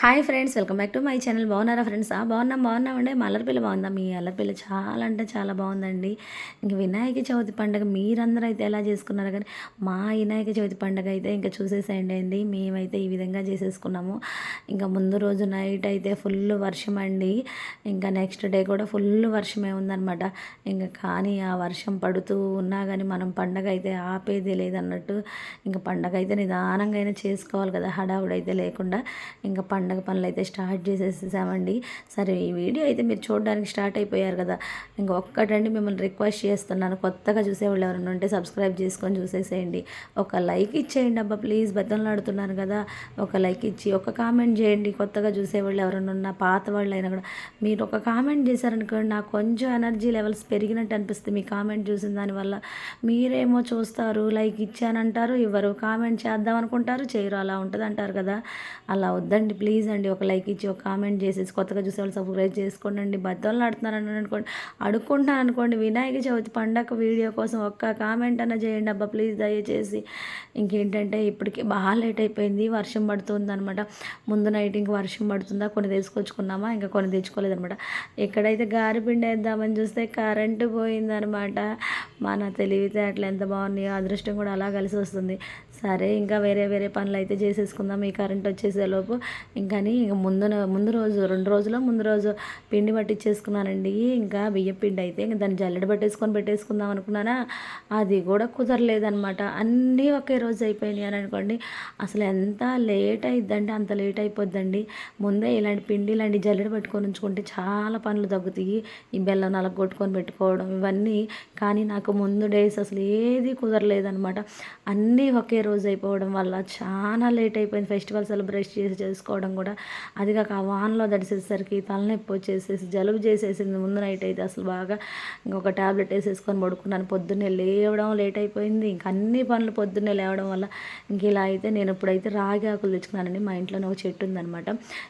Hi friends welcome back to my channel. బాగున్నారా friends? ఆ బాగున్నాం బాగున్నామండి మా అల్లరిపిల్ల బాగుందా? మీ అల్లరిపిల్ల చాలా అంటే చాలా బాగుందండి. ఇంక వినాయక చవితి పండుగ మీరందరూ అయితే ఎలా చేసుకున్నారు? కానీ మా వినాయక చవితి పండుగ అయితే ఇంకా చూసేసేయండి అండి. మేమైతే ఈ విధంగా చేసేసుకున్నాము. ఇంకా ముందు రోజు నైట్ అయితే ఫుల్ వర్షం అండి. ఇంకా నెక్స్ట్ డే కూడా ఫుల్ వర్షమే ఉందన్నమాట. ఇంకా కానీ ఆ వర్షం పడుతూ ఉన్నా కానీ మనం పండగ అయితే ఆపేది లేదన్నట్టు ఇంకా పండగ అయితే నిదానంగా అయినా చేసుకోవాలి కదా. హడావుడైతే లేకుండా ఇంకా పండగ పండగ పనులు అయితే స్టార్ట్ చేసేసామండి సరే ఈ వీడియో అయితే మీరు చూడడానికి స్టార్ట్ అయిపోయారు కదా. ఇంకా ఒక్కటండి మిమ్మల్ని రిక్వెస్ట్ చేస్తున్నాను. కొత్తగా చూసేవాళ్ళు ఎవరైనా ఉంటే సబ్స్క్రైబ్ చేసుకొని చూసేసేయండి. ఒక లైక్ ఇచ్చేయండి అబ్బా ప్లీజ్. బద్దలాడుతున్నాను కదా. ఒక లైక్ ఇచ్చి ఒక కామెంట్ చేయండి. కొత్తగా చూసేవాళ్ళు ఎవరైనా ఉన్నా పాత వాళ్ళు అయినా కూడా. మీరు ఒక కామెంట్ చేశారనుకోండి నాకు కొంచెం ఎనర్జీ లెవెల్స్ పెరిగినట్టు అనిపిస్తుంది. మీ కామెంట్ చూసిన దానివల్ల మీరేమో చూస్తారు లైక్ ఇచ్చానంటారు ఇవ్వరు. కామెంట్ చేద్దాం అనుకుంటారు చేయరు. అలా ఉంటుంది అంటారు కదా. అలా వద్దండి ప్లీజ్. అండి ఒక లైక్ ఇచ్చి ఒక కామెంట్ చేసేసి కొత్తగా చూసే వాళ్ళు సబ్స్క్రైబ్ చేసుకోండి అండి. బద్దలు నడుతున్నాను అనుకోండి అడుక్కుంటున్నాను అనుకోండి వినాయక చవితి పండగ వీడియో కోసం ఒక్క కామెంట్ అన్న చేయండి అబ్బా ప్లీజ్ దయచేసి. ఇంకేంటంటే ఇప్పటికీ బాగా లేట్ అయిపోయింది వర్షం పడుతుంది అనమాట ముందు నైట్ ఇంక వర్షం పడుతుందా కొన్ని తీసుకొచ్చుకున్నామా ఇంకా కొన్ని తెచ్చుకోలేదనమాట ఎక్కడైతే గారిపిండి వేద్దామని చూస్తే కరెంటు పోయిందనమాట మన తెలివితే అట్లా ఎంత బాగున్నాయో అదృష్టం కూడా అలా కలిసి వస్తుంది. సరే ఇంకా వేరే వేరే పనులు అయితే చేసేసుకుందాం. ఈ కరెంట్ వచ్చేసేలోపు ఇంకా ముందు ముందు రోజు రెండు రోజులు ముందు రోజు పిండి పట్టించేసుకున్నానండి. ఇంకా బియ్యం పిండి అయితే ఇంకా దాన్ని జల్లెడ పట్టేసుకొని పెట్టేసుకుందాం అనుకున్నానా? అది కూడా కుదరలేదనమాట అన్నీ ఒకే రోజు అయిపోయినాయి అని అనుకోండి అసలు ఎంత లేట్ అయిద్దంటే అంత లేట్ అయిపోద్దండి. ముందే ఇలాంటి పిండి ఇలాంటి జల్లెడ పెట్టుకొని ఉంచుకుంటే చాలా పనులు తగ్గుతాయి. ఈ బెల్లం నలగొట్టుకొని పెట్టుకోవడం ఇవన్నీ. కానీ నాకు ముందు డేస్ అసలు ఏది కుదరలేదనమాట అన్నీ ఒకే రోజు అయిపోవడం వల్ల చాలా లేట్ అయిపోయింది. ఫెస్టివల్ సెలబ్రేట్ చేసి చేసుకోవడం కూడా. అది కాక ఆ వాన్లో దడిసేసరికి తలనొప్పి వచ్చేసేసి జలుబు చేసేసింది ముందు నైట్ అయితే అసలు బాగా. ఇంకొక ట్యాబ్లెట్ వేసేసుకొని పడుకున్నాను. పొద్దున్నే లేవడం లేట్ అయిపోయింది. ఇంక అన్ని పనులు పొద్దున్నే లేవడం వల్ల ఇంక ఇలా అయితే నేను ఇప్పుడైతే రాగి ఆకులు తెచ్చుకున్నానండి. మా ఇంట్లోనే ఒక చెట్టు ఉందనమాట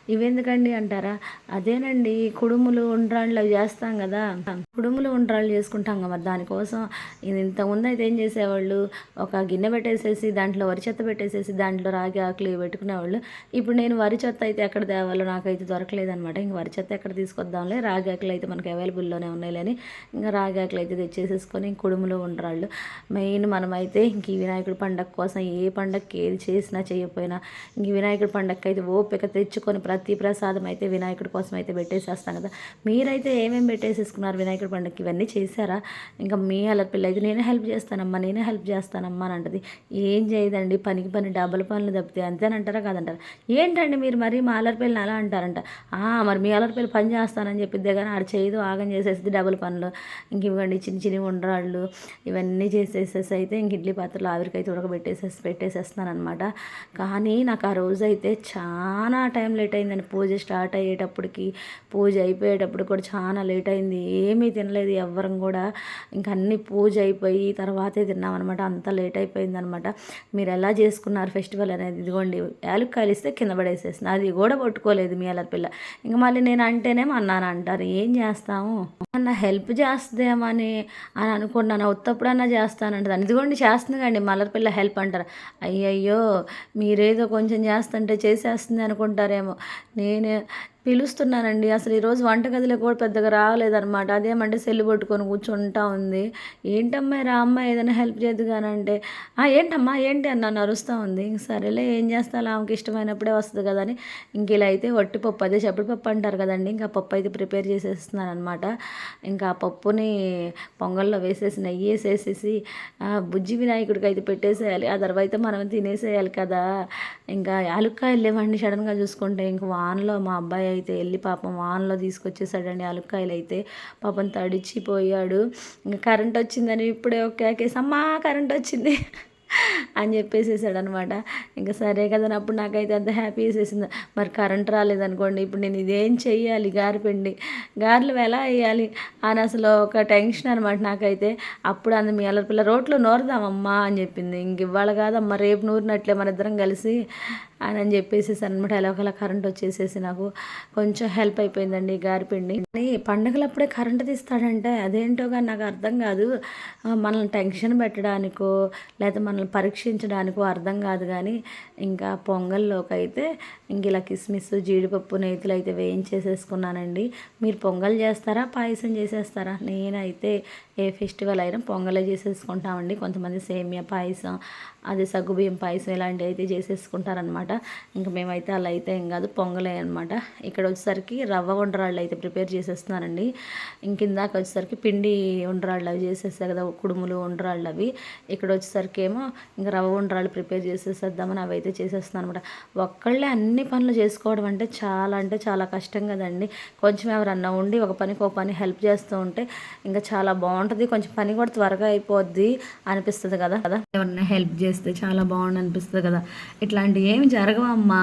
ఇవెందుకండి అంటారా? అదేనండి కుడుములు ఉండ్రాళ్ళు అవి చేస్తాం కదా. కుడుములు ఉండ్రాళ్ళు చేసుకుంటాం కదా. దానికోసం ఇంతకుముందు అయితే ఏం చేసేవాళ్ళు? ఒక గిన్నె పెట్టేసేసి దాంట్లో దాంట్లో వరి చెత్త పెట్టేసేసి దాంట్లో రాగి ఆకులు పెట్టుకునేవాళ్ళు. ఇప్పుడు నేను వరి చెత్త అయితే ఎక్కడ తేవాలో నాకైతే దొరకలేదనమాట ఇంక వరి చెత్త ఎక్కడ తీసుకొద్దాంలే రాగి ఆకులు అయితే మనకి అవైలబుల్లోనే ఉన్నాయిలేని ఇంకా రాగి ఆకులు అయితే తెచ్చేసేసుకొని కుడుములో ఉండరాళ్ళు. మెయిన్ మనమైతే ఇంక ఈ వినాయకుడి పండగ కోసం ఏ పండగకి ఏది చేసినా చేయకపోయినా ఇంక వినాయకుడి పండగకి అయితే ఓపిక తెచ్చుకొని ప్రతి ప్రసాదం అయితే వినాయకుడి కోసం అయితే పెట్టేసేస్తాం కదా. మీరైతే ఏమేమి పెట్టేసేసుకున్నారు వినాయకుడి పండగకి? ఇవన్నీ చేశారా? ఇంకా మీ అల్లరి పిల్ల అయితే నేనే హెల్ప్ చేస్తానమ్మా నేనే హెల్ప్ చేస్తానమ్మా అని అంటది. ఏం చేయదండి. పనికి పని డబ్బుల పనులు తప్పితే అంతేనంటారా కాదంటారా? ఏంటండి మీరు మరి మా అలరిపిల్లని అలా అంటారంట. "ఆ, మరి మీ అల్లరి పని చేస్తానని చెప్పిద్దే కానీ ఆడ చేయదు ఆగం చేసేసి డబ్బుల పనులు. ఇంక ఇవ్వండి చిన్న చిన్న ఉండరాళ్ళు ఇవన్నీ చేసేసేసి అయితే ఇంక ఇడ్లీ పాత్రలు ఆవిరికైతే ఉడకబెట్టేసేసి పెట్టేసేస్తున్నాను అనమాట కానీ నాకు ఆ రోజు అయితే చాలా టైం లేట్ అయిందండి. పూజ స్టార్ట్ అయ్యేటప్పటికి పూజ అయిపోయేటప్పుడు కూడా చాలా లేట్ అయింది. ఏమీ తినలేదు ఎవ్వరం కూడా. ఇంక అన్ని పూజ అయిపోయి తర్వాతే తిన్నామన్నమాట. అంత లేట్ అయిపోయిందనమాట మీరు ఎలా చేసుకున్నారు ఫెస్టివల్ అనేది? ఇదిగోండి యాలుక్కాయలు ఇస్తే కింద పడేసేసిన. అది కూడా పట్టుకోలేదు మీ అల్లరి పిల్ల. ఇంక మళ్ళీ నేను అంటేనేమో అన్నాను అంటారు ఏం చేస్తాము? అన్న హెల్ప్ చేస్తుందేమని అని అనుకున్నాను ఉత్తప్పుడన్నా చేస్తానంట ఇదిగోండి చేస్తుంది కండి మల్లరి హెల్ప్ అంటారు. అయ్యయ్యో మీరేదో కొంచెం చేస్తుంటే చేసేస్తుంది అనుకుంటారేమో. నేను పిలుస్తున్నానండి. అసలు ఈరోజు వంటగదిలో కూడా పెద్దగా రాలేదన్నమాట. అదేమంటే సెల్లు పట్టుకొని కూర్చుంటా ఉంది. ఏంటమ్మా రా అమ్మ ఏదైనా హెల్ప్ చేయదు కానంటే ఏంటమ్మా ఏంటి అన్న నరుస్తూ ఉంది. ఇంక సరేలే ఏం చేస్తాను ఆమెకి ఇష్టమైనప్పుడే వస్తుంది కదా అని. ఇంక ఇలా అయితే వట్టి పప్పు అదే చెప్పుడు పప్పు అంటారు కదండి. ఇంకా పప్పు అయితే ప్రిపేర్ చేసేస్తున్నాను అనమాట ఇంకా ఆ పప్పుని పొంగల్లో వేసేసి నెయ్యి వేసేసేసి బుజ్జి వినాయకుడికి అయితే పెట్టేసేయాలి. ఆ తర్వాత మనం తినేసేయాలి కదా. ఇంకా యాలుక్కాయలు లేవండి సడన్గా చూసుకుంటే. ఇంక వానలో మా అబ్బాయి అయితే వెళ్ళి పాపం వానలో తీసుకొచ్చేసాడండి యాలుక్కాయలు అయితే. పాపం తడిచిపోయాడు. ఇంకా కరెంట్ వచ్చిందని ఇప్పుడే ఒక కేకేసి అమ్మా కరెంట్ వచ్చింది. అని చెప్పేసేసాడు అనమాట ఇంకా సరే కదా అప్పుడు నాకైతే అంత హ్యాపీ వేసేసింది మరి కరెంట్ రాలేదనుకోండి ఇప్పుడు నేను ఇదేం చెయ్యాలి గారిపిండి గారెలు ఎలా వేయాలి అని అసలు ఒక టెన్షన్ అనమాట నాకైతే. అప్పుడు అందు మీ అల్లరి పిల్ల రోట్లో నూరదామమ్మా అని చెప్పింది. ఇంక ఇవాళ కాదమ్మా రేపు నూరినట్లే మన ఇద్దరం కలిసి అని అని చెప్పేసేసి అనమాట. ఎలా ఒకలా కరెంట్ వచ్చేసేసి నాకు కొంచెం హెల్ప్ అయిపోయిందండి గారిపిండి కానీ పండగలప్పుడే కరెంట్ తీస్తాడంటే అదేంటో కానీ నాకు అర్థం కాదు. మనల్ని టెన్షన్ పెట్టడానికో లేకపోతే మన మనల్ని పరీక్షించడానికో అర్థం కాదు కానీ ఇంకా పొంగల్లోకి అయితే ఇంక ఇలా కిస్మిస్ జీడిపప్పు నేతులు అయితే వేయించేసేసుకున్నానండి. మీరు పొంగల్ చేస్తారా పాయసం చేసేస్తారా? నేనైతే ఏ ఫెస్టివల్ అయినా పొంగలే చేసేసుకుంటామండి. కొంతమంది సేమియా పాయసం అది సగ్గుబియ్యం పాయసం ఇలాంటివి అయితే చేసేసుకుంటారనమాట ఇంకా మేమైతే అలా అయితే ఏం కాదు పొంగలే అనమాట ఇక్కడ వచ్చేసరికి రవ్వ ఉండరాళ్ళు అయితే ప్రిపేర్ చేసేస్తున్నానండి ఇంక ఇందాక వచ్చేసరికి పిండి ఉండరాళ్ళు అవి చేసేస్తాయి కదా కుడుములు ఉండరాళ్ళు అవి. ఇక్కడ వచ్చేసరికి ఏమో ఇంకా రవ్వ ఉండరాళ్ళు ప్రిపేర్ చేసేసేద్దామని అవి అయితే చేసేస్తున్నాను అనమాట ఒక్కళ్ళే అన్ని పనులు చేసుకోవడం అంటే చాలా అంటే చాలా కష్టం కదండి. కొంచెం ఎవరన్నా ఉండి ఒక పనికి ఒక పని హెల్ప్ చేస్తూ ఉంటే ఇంకా చాలా బాగుంటుంది. కొంచెం పని కూడా త్వరగా అయిపోద్ది అనిపిస్తుంది కదా. కదా ఎవరన్నా హెల్ప్ చేస్తే చాలా బాగుండు అనిపిస్తుంది కదా. ఇట్లాంటివి ఏమి జరగవమ్మా.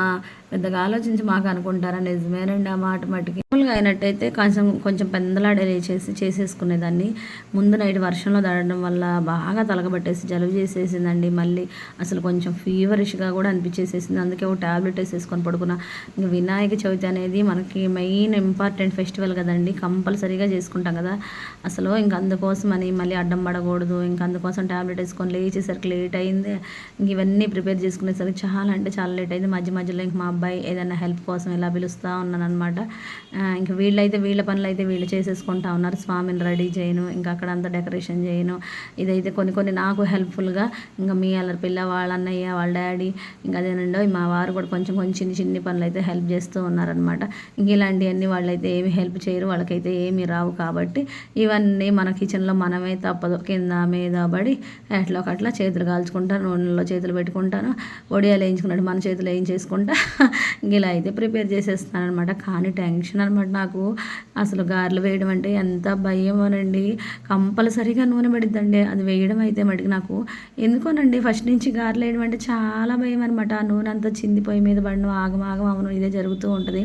పెద్దగా ఆలోచించి మాకు అనుకుంటారా? నిజమేనండి ఆ మాట మటుకి. మామూలుగా అయినట్టయితే కొంచెం కొంచెం పెందలాడే చేసి చేసేసుకునేదాన్ని. ముందు నైట్ వర్షంలో తడడం వల్ల బాగా తలగబట్టేసి జలుబు చేసేసిందండి. మళ్ళీ అసలు కొంచెం ఫీవరిష్గా కూడా అనిపించేసేసింది. అందుకే ఒక ట్యాబ్లెట్ వేసేసుకొని పడుకున్నా. ఇంకా వినాయక చవితి అనేది మనకి మెయిన్ ఇంపార్టెంట్ ఫెస్టివల్ కదండి. కంపల్సరీగా చేసుకుంటాం కదా. అసలు ఇంక అందుకోసం అని మళ్ళీ అడ్డం పడకూడదు. ఇంకా అందుకోసం ట్యాబ్లెట్ వేసుకొని లేచేసరికి లేట్ అయింది. ఇంక ఇవన్నీ ప్రిపేర్ చేసుకునేసరికి చాలా అంటే చాలా లేట్ అయింది. మధ్య మధ్యలో ఇంక మా అబ్బాయి ఏదైనా హెల్ప్ కోసం ఇలా పిలుస్తూ ఉన్నాను అనమాట ఇంకా వీళ్ళైతే వీళ్ళ పనులు అయితే వీళ్ళు చేసేసుకుంటా ఉన్నారు. స్వామిని రెడీ చేయను ఇంకా అక్కడ అంతా డెకరేషన్ చేయను. ఇదైతే కొన్ని కొన్ని నాకు హెల్ప్ఫుల్గా ఇంకా మీ అల్లరి పిల్ల వాళ్ళ అన్నయ్య వాళ్ళ డాడీ ఇంకా అదేనండి మా వారు కూడా కొంచెం కొంచెం చిన్ని చిన్ని పనులు అయితే హెల్ప్ చేస్తూ ఉన్నారనమాట ఇంక ఇలాంటివన్నీ వాళ్ళైతే ఏమి హెల్ప్ చేయరు వాళ్ళకైతే ఏమి రావు కాబట్టి ఇవన్నీ మన కిచెన్లో మనమే తప్పదు. కింద మీద పడి ఎట్లా ఒకట్లా చేతులు కాల్చుకుంటాను నూనెలో చేతులు పెట్టుకుంటాను. వడియాలు వేయించుకున్నట్టు మన చేతులు వేయించేసుకుంటా. ఇలా అయితే ప్రిపేర్ చేసేస్తాను అనమాట కానీ టెన్షన్ అనమాట నాకు. అసలు గారెలు వేయడం అంటే ఎంత భయమోనండి. కంపల్సరీగా నూనె పడిద్దండి అది వేయడం అయితే మటుకు నాకు ఎందుకోనండి? ఫస్ట్ నుంచి గారెలు వేయడం అంటే చాలా భయం అనమాట ఆ నూనె అంతా చింది పొయ్యి మీద పడడం ఆగం ఆగం అవును ఇదే జరుగుతూ ఉంటుంది.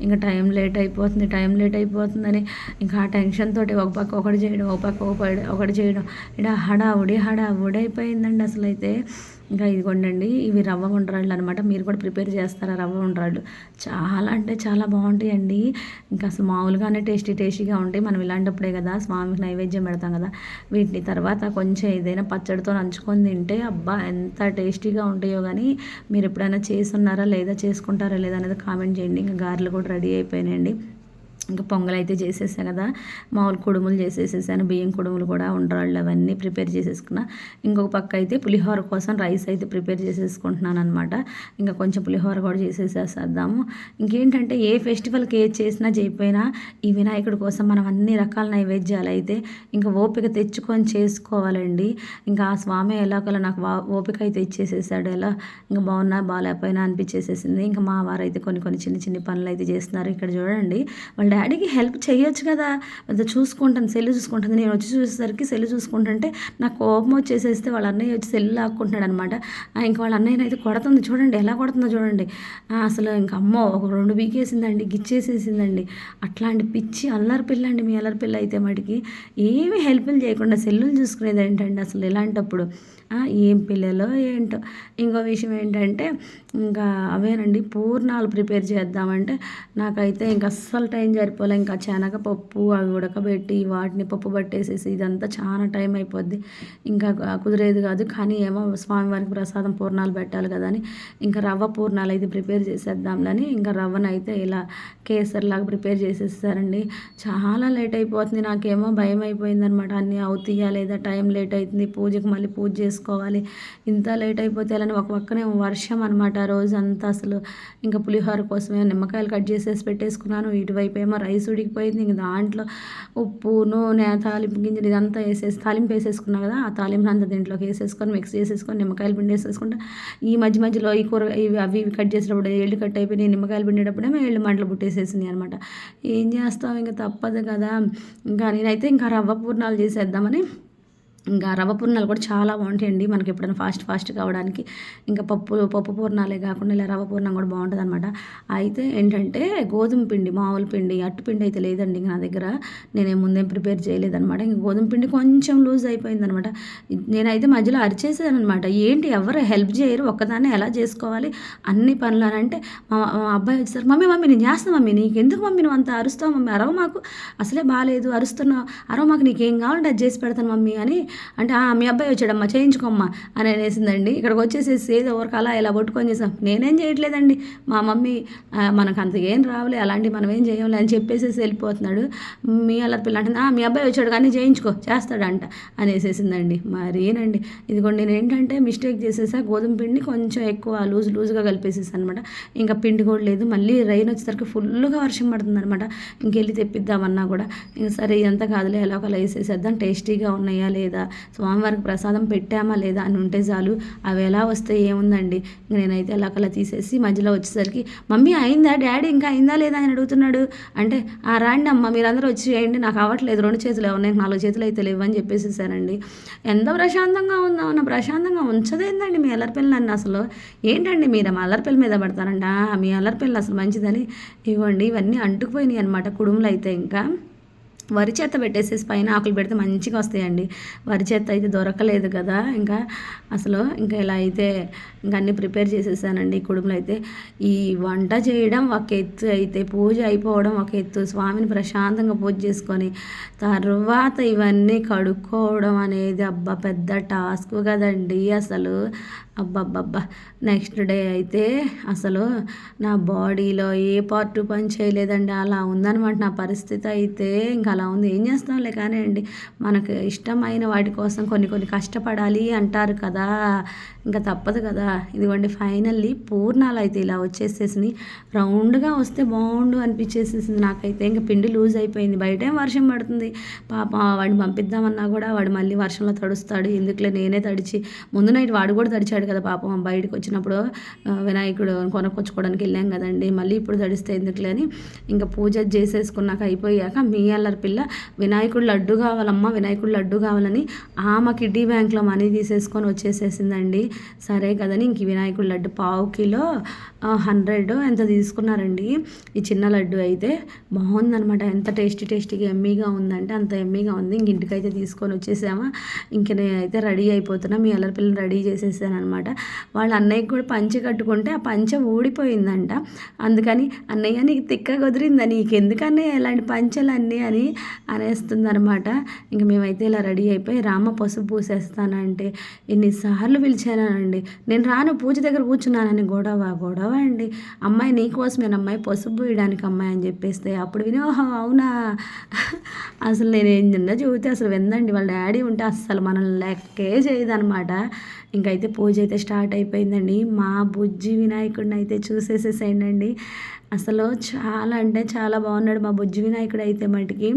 ఇంకా టైం లేట్ అయిపోతుంది టైం లేట్ అయిపోతుందని ఇంకా ఆ టెన్షన్ తోటి ఒక పక్క ఒకటి చేయడం ఒక పక్క ఒక ఒకటి చేయడం. ఇక్కడ హడావుడి హడావుడి అయిపోయిందండి అసలు అయితే ఇంకా ఇదిగోండి ఇవి రవ్వ ఉండరాళ్ళు అనమాట మీరు కూడా ప్రిపేర్ చేస్తారా రవ్వ ఉండరాళ్ళు చాలా అంటే చాలా బాగుంటాయండి. ఇంకా అసలు మామూలుగానే టేస్టీ టేస్టీగా ఉంటాయి. మనం ఇలాంటప్పుడే కదా స్వామికి నైవేద్యం పెడతాం కదా. వీటిని తర్వాత కొంచెం ఏదైనా పచ్చడితో నంచుకొని తింటే అబ్బా ఎంత టేస్టీగా ఉంటాయో కానీ మీరు ఎప్పుడైనా చేసున్నారా లేదా చేసుకుంటారా లేదా అనేది కామెంట్ చేయండి. ఇంకా గారెలు కూడా రెడీ అయిపోయినాయండి. ఇంకా పొంగల్ అయితే చేసేసాను కదా. మామూలు కుడుములు చేసేసేసాను. బియ్యం కుడుములు కూడా ఉండరాళ్ళు అవన్నీ ప్రిపేర్ చేసేసుకున్నా. ఇంకొక పక్క అయితే పులిహోర కోసం రైస్ అయితే ప్రిపేర్ చేసేసుకుంటున్నాను అనమాట ఇంకా కొంచెం పులిహోర కూడా చేసేసేద్దాము ఇంకేంటంటే ఏ ఫెస్టివల్కి ఏది చేసినా చేయకపోయినా ఈ వినాయకుడి కోసం మనం అన్ని రకాల నైవేద్యాలు అయితే ఇంకా ఓపిక తెచ్చుకొని చేసుకోవాలండి. ఇంకా ఆ స్వామి ఎలాగోలా నాకు ఓపిక అయితే ఇచ్చేసేసాడు. ఎలా? ఇంకా బాగున్నా బాగాలేకపోయినా అనిపించేసేసింది. ఇంకా మా వారైతే కొన్ని కొన్ని చిన్న చిన్న పనులు అయితే చేస్తున్నారు. ఇక్కడ చూడండి. వాళ్ళు డాడీకి హెల్ప్ చేయొచ్చు కదా. చూసుకుంటాను సెల్ చూసుకుంటుంది నేను వచ్చి చూసేసరికి సెల్ చూసుకుంటుంటే నాకు కోపం వచ్చేసేస్తే వాళ్ళ అన్నయ్య వచ్చి సెల్ లాక్కుంటున్నాడు అనమాట ఇంక వాళ్ళ అన్నయ్యని అయితే కొడుతుంది చూడండి ఎలా కొడుతుందో చూడండి. అసలు ఇంకా అమ్మో ఒక రెండు బీకేసిందండి గిచ్చేసేసిందండి. అట్లాంటి పిచ్చి అల్లరి పిల్ల అండి మీ అల్లరి పిల్ల అయితే మటుకి. ఏమి హెల్ప్లు చేయకుండా సెల్లులు చూసుకునేది ఏంటండి అసలు ఇలాంటప్పుడు? ఏం పిల్లలో ఏంటో. ఇంకో విషయం ఏంటంటే ఇంకా అవేనండి పూర్ణాలు ప్రిపేర్ చేద్దామంటే నాకైతే ఇంక అస్సలు టైం సరిపోలే. ఇంకా శనగపప్పు అవి ఉడకబెట్టి వాటిని పప్పు పట్టేసేసి ఇదంతా చాలా టైం అయిపోద్ది. ఇంకా కుదిరేది కాదు. కానీ ఏమో స్వామివారికి ప్రసాదం పూర్ణాలు పెట్టాలి కదా అని ఇంకా రవ్వ పూర్ణాలు అయితే ప్రిపేర్ చేసేద్దాంలని ఇంకా రవ్వను అయితే ఇలా కేసరిలాగా ప్రిపేర్ చేసేస్తారండి. చాలా లేట్ అయిపోతుంది. నాకేమో భయం అయిపోయింది అనమాట అన్నీ అవుతాయా లేదా? టైం లేట్ అవుతుంది పూజకి మళ్ళీ పూజ చేసుకోవాలి. ఇంత లేట్ అయిపోతే అని ఒక పక్కనే వర్షం అనమాట. ఆ రోజు అంతా అసలు ఇంకా పులిహోర కోసమే నిమ్మకాయలు కట్ చేసేసి పెట్టేసుకున్నాను. ఇటువైపు ఏమో రైస్ ఉడికిపోయింది. ఇంక దాంట్లో ఉప్పు నూనె తాలింపు గింజలు ఇదంతా వేసేసి తాలింపు వేసేసుకున్నాం కదా ఆ తాలింపు అంతా దీంట్లోకి వేసేసుకొని మిక్స్ చేసేసుకొని నిమ్మకాయలు పిండి వేసేసుకుంటే ఈ మధ్య మధ్యలో ఈ కూర ఇవి అవి ఇవి కట్ చేసేటప్పుడు ఏళ్ళు కట్ అయిపోయినాయి. నిమ్మకాయలు పిండేటప్పుడేమో ఏళ్ళు మంటలు పుట్టేసేసినాయి అనమాట ఏం చేస్తాం? ఇంకా తప్పదు కదా. ఇంకా నేనైతే ఇంకా రవ్వ పూర్ణాలు చేసేద్దామని ఇంకా రవ్వ పూర్ణాలు కూడా చాలా బాగుంటాయండి. మనకి ఎప్పుడైనా ఫాస్ట్ ఫాస్ట్ కావడానికి ఇంకా పప్పు పప్పు పూర్ణాలే కాకుండా ఇలా రవ్వ పూర్ణం కూడా బాగుంటుంది అనమాట అయితే ఏంటంటే గోధుమ పిండి మామూలు పిండి అట్టు పిండి అయితే లేదండి నా దగ్గర. నేనే ముందేం ప్రిపేర్ చేయలేదనమాట ఇంకా గోధుమ పిండి కొంచెం లూజ్ అయిపోయింది అనమాట నేనైతే మధ్యలో అరిచేసాను అనమాట ఏంటి ఎవరు హెల్ప్ చేయరు? ఒక్కదాన్ని ఎలా చేసుకోవాలి? అన్ని పనులు అని అంటే మా అబ్బాయి వచ్చేసరికి మమ్మీ మమ్మీ నేను చేస్తాను మమ్మీ నీకు ఎందుకు మమ్మీ నువ్వు అంత అరుస్తావు మమ్మీ? అరవ మాకు అసలే బాగాలేదు అరుస్తున్నావు. అరవ మాకు నీకేం కావాలంటే అది చేసి పెడతాను మమ్మీ అని అంటే "ఆ, మీ అబ్బాయి వచ్చాడమ్మా చేయించుకోమ్మా అని అనేసిందండి. ఇక్కడికి వచ్చేసేసి ఏదో ఎవరికి అలా ఇలా పట్టుకొని చేసాం. నేనేం చేయట్లేదండి. మా మమ్మీ మనకు అంత ఏం రావులే అలాంటి మనం ఏం చేయంలే అని చెప్పేసేసి వెళ్ళిపోతున్నాడు. మీ అల్లరి పిల్ల అంటే "ఆ, మీ అబ్బాయి వచ్చాడు కానీ చేయించుకో చేస్తాడంట అనేసేసిందండి. మరేనండి ఇదిగోండి నేను ఏంటంటే మిస్టేక్ చేసేసా గోధుమ పిండిని కొంచెం ఎక్కువ లూజ్ లూజ్గా కలిపేసేసి అనమాట ఇంకా పిండి కూడా లేదు. మళ్ళీ రైన్ వచ్చేసరికి ఫుల్గా వర్షం పడుతుంది అనమాట ఇంకెళ్ళి తెప్పిద్దామన్నా కూడా. ఇంక సరే ఇదంతా కాదులే ఎలా ఒకలా వేసేసేద్దాం. టేస్టీగా ఉన్నాయా లేదా స్వామివారికి ప్రసాదం పెట్టామా లేదా అని ఉంటే చాలు. అవి ఎలా వస్తే ఏముందండి? నేనైతే అలా కలా తీసేసి మధ్యలో వచ్చేసరికి మమ్మీ అయిందా? డాడీ ఇంకా అయిందా లేదా? అని అడుగుతున్నాడు. అంటే ఆ రాండి అమ్మ మీరందరూ వచ్చి చేయండి. నాకు అవ్వట్లేదు. రెండు చేతులు ఉన్నాయి. నాలుగు చేతులు అయితే లేవు అని చెప్పేసేసానండి ఎంత ప్రశాంతంగా ఉందా అన్న ప్రశాంతంగా ఉంచదేందండి మీ అల్లరిపిల్ల నన్ను అసలు? ఏంటండి మీరు? మా అల్లరిపిల్ల మీద పడతారంట. మీ అల్లరిపిల్ల అసలు మంచిదని. ఇవ్వండి ఇవన్నీ అంటుకుపోయినాయి అనమాట కుడుములు అయితే ఇంకా. వరి చేత పెట్టేసేసి పైన ఆకులు పెడితే మంచిగా వస్తాయండి. వరి చేత అయితే దొరకలేదు కదా. ఇంకా అసలు ఇంకా ఇలా అయితే ఇంకా అన్నీ ప్రిపేర్ చేసేసానండి ఈ కుటుంబంలో అయితే. ఈ వంట చేయడం ఒక ఎత్తు అయితే పూజ అయిపోవడం ఒక ఎత్తు. స్వామిని ప్రశాంతంగా పూజ చేసుకొని తర్వాత ఇవన్నీ కడుక్కోవడం అనేది అబ్బా పెద్ద టాస్క్ కదండి అసలు. అబ్బబ్బబ్బా. నెక్స్ట్ డే అయితే అసలు నా బాడీలో ఏ పార్ట్ పని చేయలేదండి. అలా ఉందనమాట నా పరిస్థితి అయితే. ఇంకా అలా ఉంది. ఏం చేస్తాంలే కానీ అండి మనకు ఇష్టమైన వాటి కోసం కొన్ని కొన్ని కష్టపడాలి అంటారు కదా. ఇంకా తప్పదు కదా. ఇదిగోండి ఫైనల్లీ పూర్ణాలు అయితే ఇలా వచ్చేసేసింది రౌండ్గా వస్తే బాగుండు అనిపించేసేసింది నాకైతే. ఇంకా పిండి లూజ్ అయిపోయింది. బయటే వర్షం పడుతుంది. పాప వాడిని పంపిద్దామన్నా కూడా వాడు మళ్ళీ వర్షంలో తడుస్తాడు. ఎందుకులే నేనే తడిచి. ముందు నైట్ వాడు కూడా తడిచాడు. కదా పాపం బయటకు వచ్చినప్పుడు వినాయకుడు కొనుక్కొచ్చుకోవడానికి వెళ్ళాం కదండి మళ్ళీ ఇప్పుడు తడిస్తే ఎందుకులే అని ఇంకా పూజ చేసేసుకున్నాక అయిపోయాక మీ అల్లరి పిల్ల వినాయకుడు లడ్డు కావాలమ్మా వినాయకుడు లడ్డు కావాలని ఆమె కిడ్డీ బ్యాంక్లో మనీ తీసేసుకొని వచ్చేసేసిందండి. సరే కదని ఇంక వినాయకుడు లడ్డు పావు కిలో హండ్రెడ్ ఎంత తీసుకున్నారండి? ఈ చిన్న లడ్డు అయితే బాగుందనమాట ఎంత టేస్టీ టేస్టీగా ఎమ్మీగా ఉందంటే అంత ఎమ్మీగా ఉంది. ఇంక ఇంటికైతే తీసుకొని వచ్చేసామా. ఇంక నేనైతే రెడీ అయిపోతున్నా. మీ అల్లరి పిల్లని రెడీ చేసేసాను అనమాట వాళ్ళ అన్నయ్యకి కూడా పంచె కట్టుకుంటే ఆ పంచె ఊడిపోయిందంట. అందుకని అన్నయ్య నీకు తిక్క కుదిరిందా? నీకెందుకు అన్నయ్య ఇలాంటి పంచెలన్నీ? అని అనేస్తుంది అనమాట ఇంక మేమైతే ఇలా రెడీ అయిపోయి రామ పసుపు పూసేస్తానంటే ఎన్నిసార్లు పిలిచానండి. నేను రాను పూజ దగ్గర కూర్చున్నానని గొడవ గొడవ అండి. అమ్మాయి నీకోసమేనా అమ్మాయి పసుపు పూయడానికి అమ్మాయి అని చెప్పేస్తే అప్పుడు విని ఓహో అవునా? అసలు నేను ఏం చిన్న చెబితే అసలు విందండి. వాళ్ళ డాడీ ఉంటే అస్సలు మనల్ని లెక్కే చేయదనమాట. ఇంకైతే పూజ అయితే స్టార్ట్ అయిపోయిందండి. మా బుజ్జి వినాయకుడిని అయితే చూసేసేసేయండి అసలు చాలా అంటే చాలా బాగున్నాడు మా బుజ్జి వినాయకుడు అయితే మటుకి.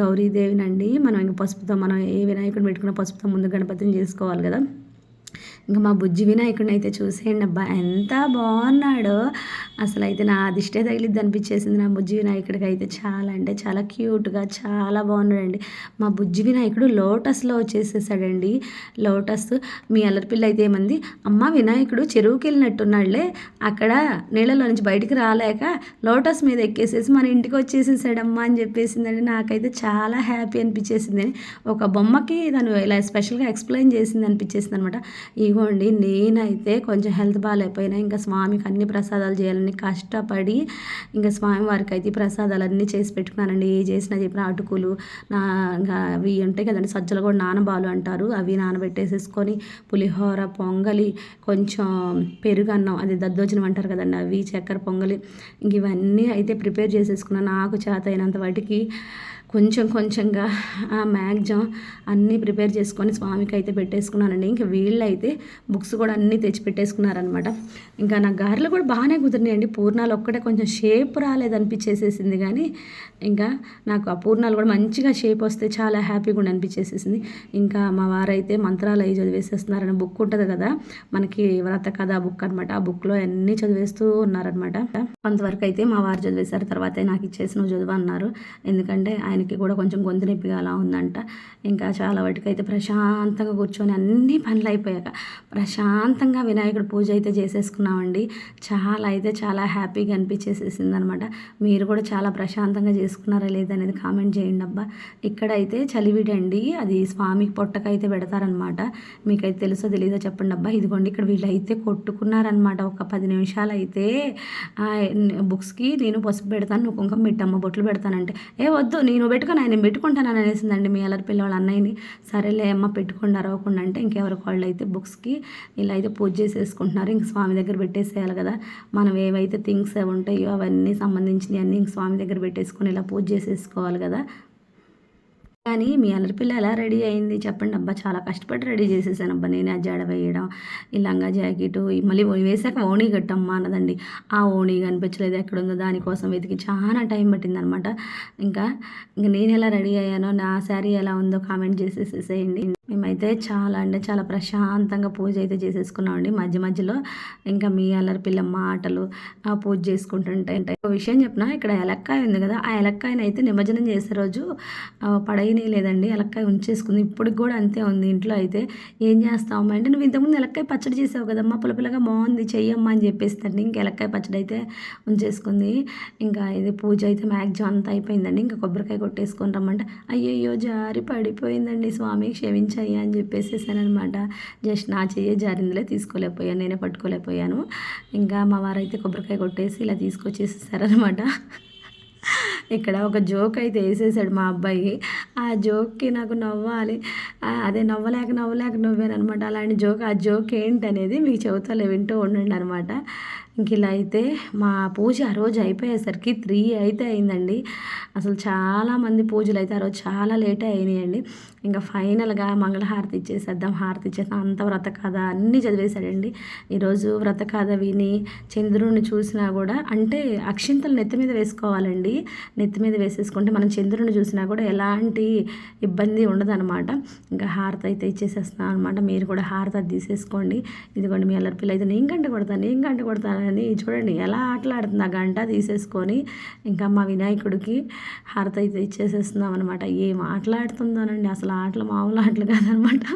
గౌరీదేవినండి. మనం ఇంక పసుపుతో మనం ఏ వినాయకుడిని పెట్టుకున్న పసుపుతో ముందు గణపతిని చేసుకోవాలి కదా. ఇంకా మా బుజ్జి వినాయకుడిని అయితే చూసేయండి అబ్బా ఎంత బాగున్నాడో. అసలు అయితే నా అదిష్టే తగిలిద్ది అనిపించేసింది నా బుజ్జి వినాయకుడికి అయితే చాలా అంటే చాలా క్యూట్గా చాలా బాగున్నాడండి. మా బుజ్జి వినాయకుడు లోటస్లో వచ్చేసేసాడండి. లోటస్ మీ అల్లరిపిల్ల అయితే ఏమంది అమ్మ వినాయకుడు చెరువుకి వెళ్ళినట్టున్నాడులే అక్కడ నీళ్ళలో నుంచి బయటికి రాలేక లోటస్ మీద ఎక్కేసేసి మన ఇంటికి వచ్చేసేసాడమ్మా అని చెప్పేసిందండి. నాకైతే చాలా హ్యాపీ అనిపించేసింది. ఒక బొమ్మకి తను ఇలా స్పెషల్గా ఎక్స్ప్లెయిన్ చేసింది అనిపించేసింది అనమాట ఈ ఇదిగోండి నేనైతే కొంచెం హెల్త్ బాగాలేకపోయినా ఇంకా స్వామికి అన్ని ప్రసాదాలు చేయాలని కష్టపడి ఇంకా స్వామి వారికి అయితే ప్రసాదాలు ప్రసాదాలన్నీ చేసి పెట్టుకున్నానండి. ఏ చేసినా చెప్పిన అటుకులు నా అవి ఉంటాయి కదండి సజ్జలు కూడా నానబాలు అంటారు. అవి నానబెట్టేసేసుకొని పులిహోర పొంగలి కొంచెం పెరుగు అన్నం అది దద్దోజనం అంటారు కదండి అవి చక్కెర పొంగలి ఇంక ఇవన్నీ అయితే ప్రిపేర్ చేసేసుకున్నాను నాకు చేత అయినంత వాటికి కొంచెం కొంచెంగా ఆ అన్నీ ప్రిపేర్ చేసుకొని స్వామికి అయితే పెట్టేసుకున్నానండి. ఇంకా వీళ్ళైతే బుక్స్ కూడా అన్నీ తెచ్చి పెట్టేసుకున్నారనమాట ఇంకా నా గారెలు కూడా బాగానే కుదిరినాయండి. పూర్ణాలు ఒక్కటే కొంచెం షేప్ రాలేదనిపించేసేసింది కానీ ఇంకా నాకు ఆ పూర్ణాలు కూడా మంచిగా షేప్ వస్తే చాలా హ్యాపీగా ఉండి అనిపించేసేసింది ఇంకా మా వారైతే మంత్రాలు అవి చదివేసేస్తున్నారని బుక్ ఉంటుంది కదా మనకి వ్రత కథ బుక్ అనమాట ఆ బుక్లో అన్నీ చదివేస్తూ ఉన్నారనమాట కొంతవరకు అయితే మా వారు చదివేశారు తర్వాత నాకు ఇచ్చేసి నువ్వు చదువు అన్నారు. ఎందుకంటే ఆయనకి కూడా కొంచెం గొంతు నొప్పిగా అలా ఉందంట. ఇంకా చాలా వాటికి అయితే ప్రశాంతంగా కూర్చొని అన్ని పనులు అయిపోయాక ప్రశాంతంగా వినాయకుడు పూజ అయితే చేసేసుకున్నామండి. చాలా అయితే చాలా హ్యాపీగా అనిపించేసేసింది అనమాట మీరు కూడా చాలా ప్రశాంతంగా చేసుకున్నారా లేదనేది కామెంట్ చేయండి అబ్బా. ఇక్కడైతే చలివిడండి. అది స్వామికి పొట్టకైతే పెడతారనమాట. మీకైతే తెలుసో తెలీదో చెప్పండి అబ్బా. ఇదిగోండి ఇక్కడ వీళ్ళైతే కొట్టుకున్నారనమాట. ఒక పది నిమిషాలు అయితే బుక్స్కి నేను పసుపు పెడతాను నువ్వు కుంకం పెట్టమ్మ బొట్లు పెడతానంటే. ఏ వద్దు నేను నువ్వు పెట్టుకొని ఆయన పెట్టుకుంటానని అనేసిందండి మీ అల్లరి పిల్లవాళ్ళ అన్నయ్యని. సరేలే అమ్మ పెట్టుకోండి అరవకుండా అంటే ఇంకెవరికి వాళ్ళు అయితే బుక్స్కి ఇలా అయితే పూజ చేసేసుకుంటున్నారు. ఇంక స్వామి దగ్గర పెట్టేసేయాలి కదా. మనం ఏవైతే థింగ్స్ ఉంటాయో అవన్నీ సంబంధించినవి అన్నీ ఇంక స్వామి దగ్గర పెట్టేసుకొని ఇలా పూజ చేసేసుకోవాలి కదా. కానీ మీ అల్లరిపిల్ల ఎలా రెడీ అయింది? చెప్పండి అబ్బా. చాలా కష్టపడి రెడీ చేసేసాను అబ్బా. నేను ఆ జడ వేయడం ఈ లంగా జాకెట్ మళ్ళీ వేసాక ఓణీ కట్టమ్మా అన్నదండి. ఆ ఓణీ కనిపించలేదు ఎక్కడుందో. దానికోసం వెతికి చాలా టైం పట్టింది అనమాట ఇంకా ఇంకా నేను ఎలా రెడీ అయ్యానో నా శారీ ఎలా ఉందో కామెంట్ చేసేసేసేయండి. మేమైతే చాలా అంటే చాలా ప్రశాంతంగా పూజ అయితే చేసేసుకున్నామండి. మధ్య మధ్యలో ఇంకా మీ అల్లరి పిల్లమ్మ ఆటలు ఆ పూజ చేసుకుంటుంటే ఒక విషయం చెప్పిన? ఇక్కడ ఎలక్కాయ ఉంది కదా ఆ ఎలక్కాయని అయితే నిమజ్జనం చేసే రోజు పడైన లేదండి. ఎలక్కాయ ఉంచేసుకుంది. ఇప్పటికి కూడా అంతే ఉంది ఇంట్లో అయితే. ఏం చేస్తావు అంటే నువ్వు ఇంతకుముందు ఎలక్కాయ పచ్చడి చేసావు కదమ్మా పులపిల్లగా బాగుంది చెయ్యమ్మా అని చెప్పేసి ఇంకా ఎలక్కాయ పచ్చడి అయితే ఉంచేసుకుంది. ఇంకా ఇది పూజ అయితే మ్యాక్సిమం అంతా అయిపోయిందండి. ఇంకా కొబ్బరికాయ కొట్టేసుకొని రమ్మంటే అయ్యయ్యో జారి పడిపోయిందండి స్వామి క్షమించాయి అయ్యా అని చెప్పేసేసానమాట జస్ట్ నా చెయ్యి జారిందిలే తీసుకోలేకపోయాను నేనే పట్టుకోలేకపోయాను. ఇంకా మా వారైతే కొబ్బరికాయ కొట్టేసి ఇలా తీసుకొచ్చేసేసారనమాట. ఇక్కడ ఒక జోక్ అయితే వేసేసాడు మా అబ్బాయి. ఆ జోక్కి నాకు నవ్వాలి. అదే నవ్వలేక నవ్వలేక నవ్వానమాట అలాంటి జోక్ ఆ జోక్ ఏంటి అనేది మీకు చెబుతాలే వింటూ ఉండండి అనమాట. ఇంక ఇలా అయితే మా పూజ ఆ రోజు అయిపోయేసరికి త్రీ అయితే అయిందండి. అసలు చాలామంది పూజలు అయితే ఆ రోజు చాలా లేటే అయినాయండి. ఇంకా ఫైనల్గా మంగళహారతి ఇచ్చేసేద్దాం హారతి ఇచ్చేద్దాం అంత వ్రత కథ అన్నీ చదివేశాడండి. ఈరోజు వ్రత కథ విని చంద్రుడిని చూసినా కూడా అంటే అక్షింతలు నెత్తి మీద వేసుకోవాలండి. నెత్తి మీద వేసేసుకుంటే మనం చంద్రుడిని చూసినా కూడా ఎలాంటి ఇబ్బంది ఉండదన్నమాట. ఇంకా హారతి అయితే ఇచ్చేసేస్తున్నాం అనమాట మీరు కూడా హారతి తీసేసుకోండి. ఇదిగోండి మీ అల్లరిపిల్ల అయితే నేను గంట కొడతాను నేను గంట కొడతానని చూడండి. ఎలా ఆటలాడుతుంది ఆ గంట తీసేసుకొని ఇంకా మా వినాయకుడికి హారతి అయితే ఇచ్చేసేస్తున్నాం అనమాట ఏం ఆటలాడుతుందోనండి అసలు ఆటలు మామూలు ఆటలు కాదనమాట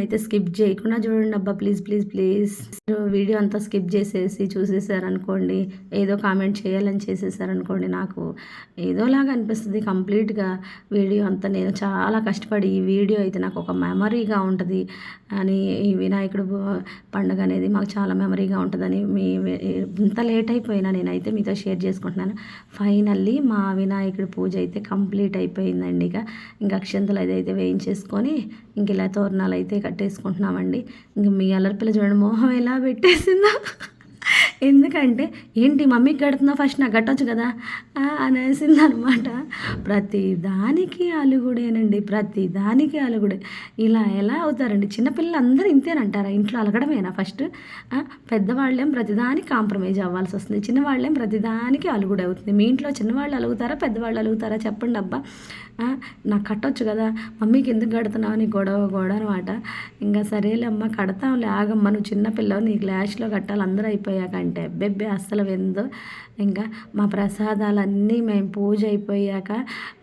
అయితే స్కిప్ చేయకుండా చూడండి అబ్బా ప్లీజ్ ప్లీజ్ ప్లీజ్ వీడియో అంతా స్కిప్ చేసేసి చూసేసారనుకోండి ఏదో కామెంట్ చేయాలని చేసేసారనుకోండి నాకు ఏదోలాగా అనిపిస్తుంది. కంప్లీట్గా వీడియో అంతా నేను చాలా కష్టపడి ఈ వీడియో అయితే నాకు ఒక మెమరీగా ఉంటుంది అని ఈ వినాయకుడు పండుగ అనేది మాకు చాలా మెమరీగా ఉంటుందని మీ ఇంత లేట్ అయిపోయినా నేనైతే మీతో షేర్ చేసుకుంటున్నాను. ఫైనల్లీ మా వినాయకుడి పూజ అయితే కంప్లీట్ అయిపోయిందండి ఇక. ఇంకా అక్షంతలు అయితే వేయించేసుకొని ఇంక ఇలా తోరణాలు అయితే కట్టేసుకుంటున్నామండి. ఇంక మీ అల్లరిపిల్ల చూడండి మోహం ఎలా పెట్టేసిందో. ఎందుకంటే ఏంటి మమ్మీకి కడుతున్నావు ఫస్ట్ నాకు కట్టొచ్చు కదా? అనేసింది అనమాట ప్రతి దానికి అలుగుడేనండి ప్రతి దానికి అలుగుడే. ఇలా ఎలా అవుతారండి? చిన్నపిల్లలు అందరూ ఇంతేనంటారా? ఇంట్లో అలగడమేనా ఫస్ట్ పెద్దవాళ్ళేం ప్రతిదానికి కాంప్రమైజ్ అవ్వాల్సి వస్తుంది. చిన్నవాళ్ళేం ప్రతిదానికి అలుగుడే అవుతుంది మీ ఇంట్లో చిన్నవాళ్ళు అలుగుతారా? పెద్దవాళ్ళు అలుగుతారా? చెప్పండి అబ్బా నాకు కట్టొచ్చు కదా. మమ్మీకి ఎందుకు కడుతున్నావు? నీ గొడవ గొడవ అనమాట ఇంకా సరేలే అమ్మ కడతాంలే. ఆగమ్మ నువ్వు చిన్నపిల్లవు నీ గ్లాస్లో కట్టాలి. అందరూ అయిపోయాక అంటే బెబ్బే అస్సలు వెందో. ఇంకా మా ప్రసాదాలన్నీ మేము పూజ అయిపోయాక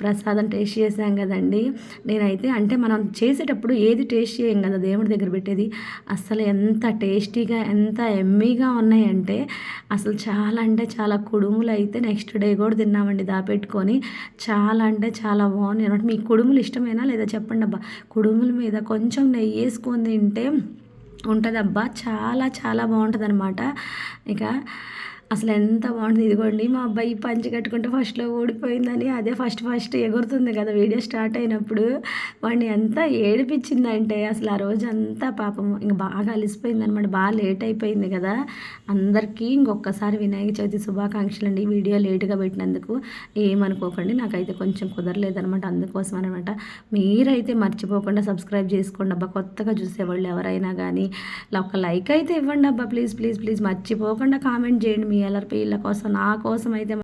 ప్రసాదం టేస్ట్ చేసాం కదండి. నేనైతే అంటే మనం చేసేటప్పుడు ఏది టేస్ట్ చేయం కదా దేవుడి దగ్గర పెట్టేది. అసలు ఎంత టేస్టీగా ఎంత ఎమ్మీగా ఉన్నాయంటే అసలు చాలా అంటే చాలా కుడుములు అయితే నెక్స్ట్ డే కూడా తిన్నామండి దాపెట్టుకొని. చాలా అంటే చాలా బాగున్నాయి అనమాట. మీకు కుడుములు ఇష్టమేనా లేదా చెప్పండి అబ్బా. కుడుముల మీద కొంచెం నెయ్యి వేసుకొని తింటే ఉంటుందబ్బా. చాలా చాలా బాగుంటుంది అనమాట ఇక అసలు ఎంత బాగుంటుంది ఇదిగోండి మా అబ్బాయి పంచి కట్టుకుంటే ఫస్ట్లో ఓడిపోయిందని అదే ఫస్ట్ ఫస్ట్ ఎగురుతుంది కదా వీడియో స్టార్ట్ అయినప్పుడు. వాడిని ఎంత ఏడిపించిందంటే అసలు ఆ రోజు అంతా పాపం ఇంక బాగా అలిసిపోయింది అనమాట బాగా లేట్ అయిపోయింది కదా. అందరికీ ఇంకొకసారి వినాయక చవితి శుభాకాంక్షలు అండి. వీడియో లేటుగా పెట్టినందుకు ఏమనుకోకండి నాకైతే కొంచెం కుదరలేదనమాట అందుకోసం అనమాట మీరైతే మర్చిపోకుండా సబ్స్క్రైబ్ చేసుకోండి అబ్బా కొత్తగా చూసేవాళ్ళు ఎవరైనా కానీ ఒక లైక్ అయితే ఇవ్వండి అబ్బా ప్లీజ్ ప్లీజ్ ప్లీజ్ మర్చిపోకుండా కామెంట్ చేయండి. మీ ఎలర్పి కోసం నా కోసం అయితే